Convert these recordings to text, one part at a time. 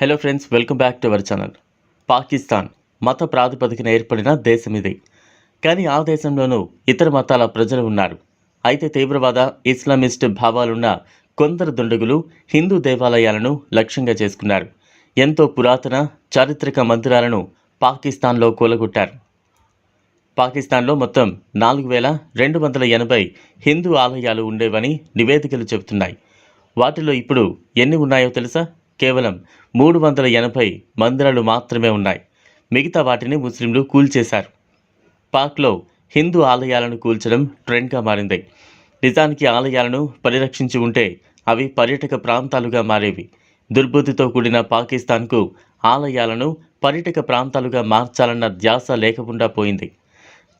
Hello friends welcome back to our channel Pakistan మత ప్రాతిపదికన ఏర్పడిన దేశం ఇది. కానీ ఆ దేశంలోనూ ఇతర మతాల ప్రజలు ఉన్నారు. అయితే తీవ్రవాద ఇస్లామిస్ట్ భావాలున్న కొందరు దుండగులు హిందూ దేవాలయాలను లక్ష్యంగా చేసుకున్నారు. ఎంతో పురాతన చారిత్రక మందిరాలను పాకిస్తాన్లో కూలగొట్టారు. పాకిస్తాన్లో మొత్తం నాలుగు వేల రెండు వందల ఎనభై హిందూ ఆలయాలు ఉండేవని నివేదికలు చెబుతున్నాయి. వాటిలో ఇప్పుడు ఎన్ని ఉన్నాయో తెలుసా? కేవలం మూడు వందల ఎనభై మందిరాలు మాత్రమే ఉన్నాయి. మిగతా వాటిని ముస్లింలు కూల్చేశారు. పాక్లో హిందూ ఆలయాలను కూల్చడం ట్రెండ్గా మారింది. నిజానికి ఆలయాలను పరిరక్షించి ఉంటే అవి పర్యాటక ప్రాంతాలుగా మారేవి. దుర్బుద్ధితో కూడిన పాకిస్తాన్కు ఆలయాలను పర్యాటక ప్రాంతాలుగా మార్చాలన్న ధ్యాస లేకుండా పోయింది.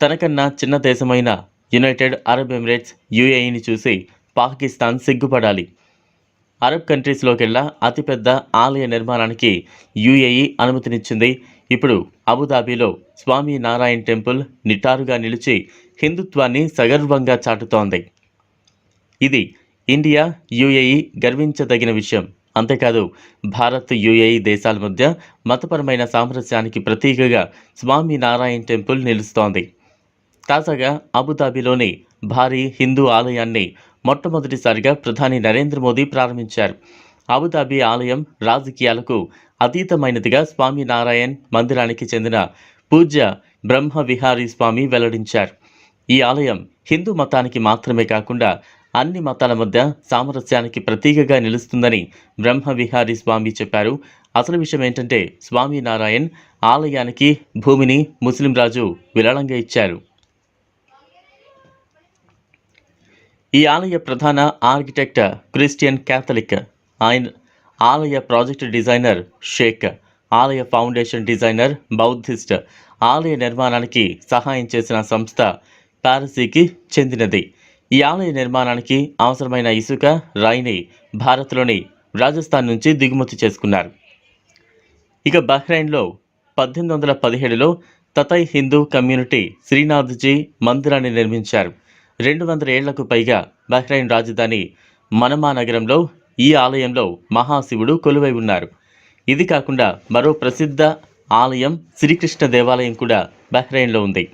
తనకన్నా చిన్న దేశమైన యునైటెడ్ అరబ్ ఎమిరేట్స్ యుఏఈని చూసి పాకిస్తాన్ సిగ్గుపడాలి. అరబ్ కంట్రీస్లోకెల్లా అతిపెద్ద ఆలయ నిర్మాణానికి యుఏఈ అనుమతినిచ్చింది. ఇప్పుడు అబుదాబీలో స్వామి నారాయణ్ టెంపుల్ నిటారుగా నిలిచి హిందుత్వాన్ని సగర్వంగా చాటుతోంది. ఇది ఇండియా యుఏఈ గర్వించదగిన విషయం. అంతేకాదు భారత్ యుఏఈ దేశాల మధ్య మతపరమైన సామరస్యానికి ప్రతీకగా స్వామి నారాయణ్ టెంపుల్ నిలుస్తోంది. తాజాగా అబుదాబిలోని భారీ హిందూ ఆలయాన్ని మొట్టమొదటిసారిగా ప్రధాని నరేంద్ర మోదీ ప్రారంభించారు. అబుదాబి ఆలయం రాజకీయాలకు అతీతమైనదిగా స్వామి నారాయణ్ మందిరానికి చెందిన పూజ్య బ్రహ్మ విహారీ స్వామి వెల్లడించారు. ఈ ఆలయం హిందూ మతానికి మాత్రమే కాకుండా అన్ని మతాల మధ్య సామరస్యానికి ప్రతీకగా నిలుస్తుందని బ్రహ్మ విహారీ స్వామి చెప్పారు. అసలు విషయం ఏంటంటే స్వామి నారాయణ్ ఆలయానికి భూమిని ముస్లిం రాజు విరాళంగా ఇచ్చారు. ఈ ఆలయ ప్రధాన ఆర్కిటెక్ట్ క్రిస్టియన్ క్యాథలిక్. ఆయన ఆలయ ప్రాజెక్ట్ డిజైనర్ షేక్ ఆలయ ఫౌండేషన్ డిజైనర్ బౌద్ధిస్ట్. ఆలయ నిర్మాణానికి సహాయం చేసిన సంస్థ పారసీకి చెందినది. ఈ ఆలయ నిర్మాణానికి అవసరమైన ఇసుక రాయిని భారత్లోని రాజస్థాన్ నుంచి దిగుమతి చేసుకున్నారు. ఇక బహ్రెయిన్లో పద్దెనిమిది వందల పదిహేడులో తతై హిందూ కమ్యూనిటీ శ్రీనాథ్జీ మందిరాన్ని నిర్మించారు. రెండు వందల ఏళ్ళకు పైగా బహ్రెయిన్ రాజధాని మనమా నగరంలో ఈ ఆలయంలో మహాశివుడు కొలువై ఉన్నారు. ఇది కాకుండా మరో ప్రసిద్ధ ఆలయం శ్రీకృష్ణ దేవాలయం కూడా బహ్రైన్లో ఉంది.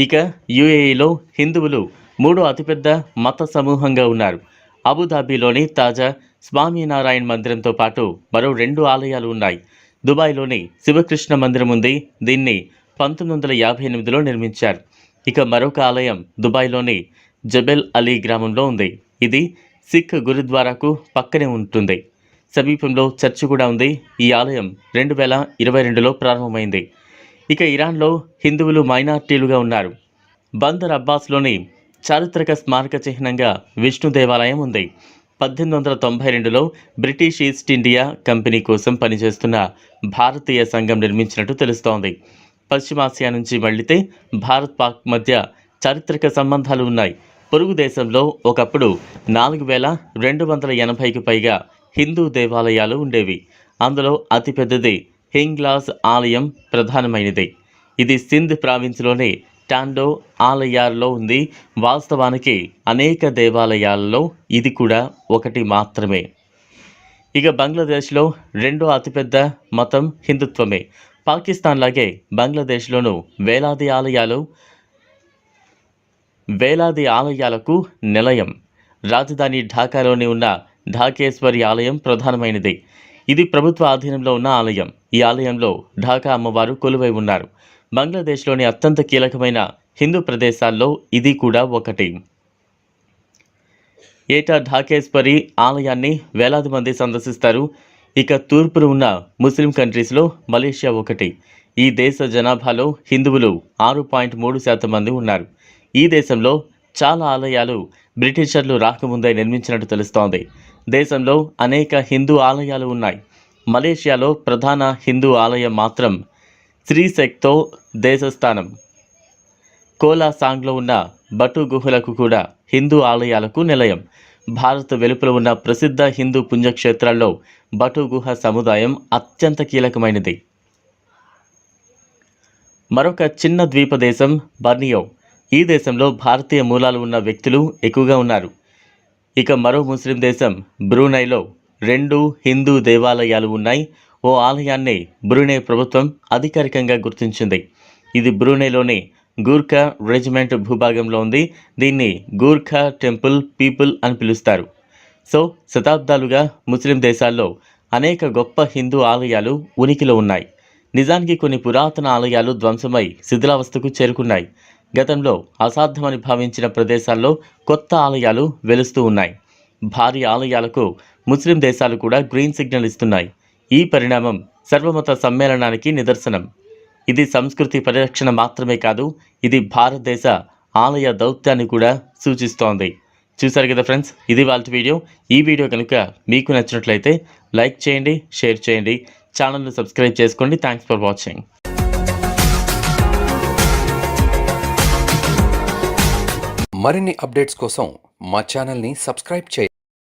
ఇక యుఏఈలో హిందువులు మూడో అతిపెద్ద మత సమూహంగా ఉన్నారు. అబుదాబిలోని తాజా స్వామినారాయణ్ మందిరంతో పాటు మరో రెండు ఆలయాలు ఉన్నాయి. దుబాయ్లోని శివకృష్ణ మందిరం ఉంది. దీన్ని పంతొమ్మిది వందల యాభై ఎనిమిదిలో నిర్మించారు. ఇక మరొక ఆలయం దుబాయ్లోని జబెల్ అలీ గ్రామంలో ఉంది. ఇది సిక్ గురుద్వారాకు పక్కనే ఉంటుంది. సమీపంలో చర్చి కూడా ఉంది. ఈ ఆలయం రెండు వేల ఇరవై రెండులో ప్రారంభమైంది. ఇక ఇరాన్లో హిందువులు మైనార్టీలుగా ఉన్నారు. బందర్ అబ్బాస్లోని చారిత్రక స్మారక చిహ్నంగా విష్ణు దేవాలయం ఉంది. పద్దెనిమిది వందల తొంభై రెండులో బ్రిటిష్ ఈస్ట్ ఇండియా కంపెనీ కోసం పనిచేస్తున్న భారతీయ సంఘం నిర్మించినట్టు తెలుస్తోంది. పశ్చిమాసియా నుంచి మళ్ళితే భారత్ పాక్ మధ్య చారిత్రక సంబంధాలు ఉన్నాయి. పొరుగు దేశంలో ఒకప్పుడు నాలుగు వేల రెండు వందల ఎనభైకి పైగా హిందూ దేవాలయాలు ఉండేవి. అందులో అతిపెద్దది హింగ్లాస్ ఆలయం ప్రధానమైనది. ఇది సింధ్ ప్రావిన్స్లోని టాండో ఆలయాల్లో ఉంది. వాస్తవానికి అనేక దేవాలయాలలో ఇది కూడా ఒకటి మాత్రమే. ఇక బంగ్లాదేశ్లో రెండో అతిపెద్ద మతం హిందుత్వమే. పాకిస్తాన్ లాగే బంగ్లాదేశ్లోనూ వేలాది ఆలయాలు వేలాది ఆలయాలకు నిలయం. రాజధాని ఢాకాలోని ఉన్న ఢాకేశ్వరి ఆలయం ప్రధానమైనది. ఇది ప్రభుత్వ ఆధీనంలో ఉన్న ఆలయం. ఈ ఆలయంలో ఢాకా అమ్మవారు కొలువై ఉన్నారు. బంగ్లాదేశ్లోని అత్యంత కీలకమైన హిందూ ప్రదేశాల్లో ఇది కూడా ఒకటి. ఏటా ఢాకేశ్వరి ఆలయాన్ని వేలాది మంది సందర్శిస్తారు. ఇక తూర్పున ఉన్న ముస్లిం కంట్రీస్లో మలేషియా ఒకటి. ఈ దేశ జనాభాలో హిందువులు ఆరు పాయింట్ మూడు శాతం మంది ఉన్నారు. ఈ దేశంలో చాలా ఆలయాలు బ్రిటిషర్లు రాకముందే నిర్మించినట్టు తెలుస్తోంది. దేశంలో అనేక హిందూ ఆలయాలు ఉన్నాయి. మలేషియాలో ప్రధాన హిందూ ఆలయం మాత్రం శ్రీశక్తో దేశస్థానం. కోలాసాంగ్లో ఉన్న బటు గుహలకు కూడా హిందూ ఆలయాలకు నిలయం. భారత్ వెలుపల ఉన్న ప్రసిద్ధ హిందూ పుణ్యక్షేత్రాల్లో బటు గుహ సముదాయం అత్యంత కీలకమైనది. మరొక చిన్న ద్వీప దేశం బర్నియో. ఈ దేశంలో భారతీయ మూలాలు ఉన్న వ్యక్తులు ఎక్కువగా ఉన్నారు. ఇక మరో ముస్లిం దేశం బ్రూనైలో రెండు హిందూ దేవాలయాలు ఉన్నాయి. ఓ ఆలయాన్ని బ్రూనై ప్రభుత్వం అధికారికంగా గుర్తించింది. ఇది బ్రూనైలోని గూర్ఖా రెజిమెంట్ భూభాగంలో ఉంది. దీన్ని గూర్ఖా టెంపుల్ పీపుల్ అని పిలుస్తారు. సో శతాబ్దాలుగా ముస్లిం దేశాల్లో అనేక గొప్ప హిందూ ఆలయాలు ఉనికిలో ఉన్నాయి. నిజానికి కొన్ని పురాతన ఆలయాలు ధ్వంసమై శిథిలావస్థకు చేరుకున్నాయి. గతంలో అసాధ్యమని భావించిన ప్రదేశాల్లో కొత్త ఆలయాలు వెలుస్తూ ఉన్నాయి. భారీ ఆలయాలకు ముస్లిం దేశాలు కూడా గ్రీన్ సిగ్నల్ ఇస్తున్నాయి. ఈ పరిణామం సర్వమత సమ్మేళనానికి నిదర్శనం. ఇది సంస్కృతి పరిరక్షణ మాత్రమే కాదు ఇది భారతదేశ ఆలయ దౌత్యాన్ని కూడా సూచిస్తోంది. చూసారు కదా ఫ్రెండ్స్ ఇది వాళ్ళ వీడియో. ఈ వీడియో కనుక మీకు నచ్చినట్లయితే లైక్ చేయండి షేర్ చేయండి ఛానల్ని సబ్స్క్రైబ్ చేసుకోండి. థ్యాంక్స్ ఫర్ వాచింగ్ మరిన్ని అప్డేట్స్ కోసం మా ఛానల్ని సబ్స్క్రైబ్ చేయండి.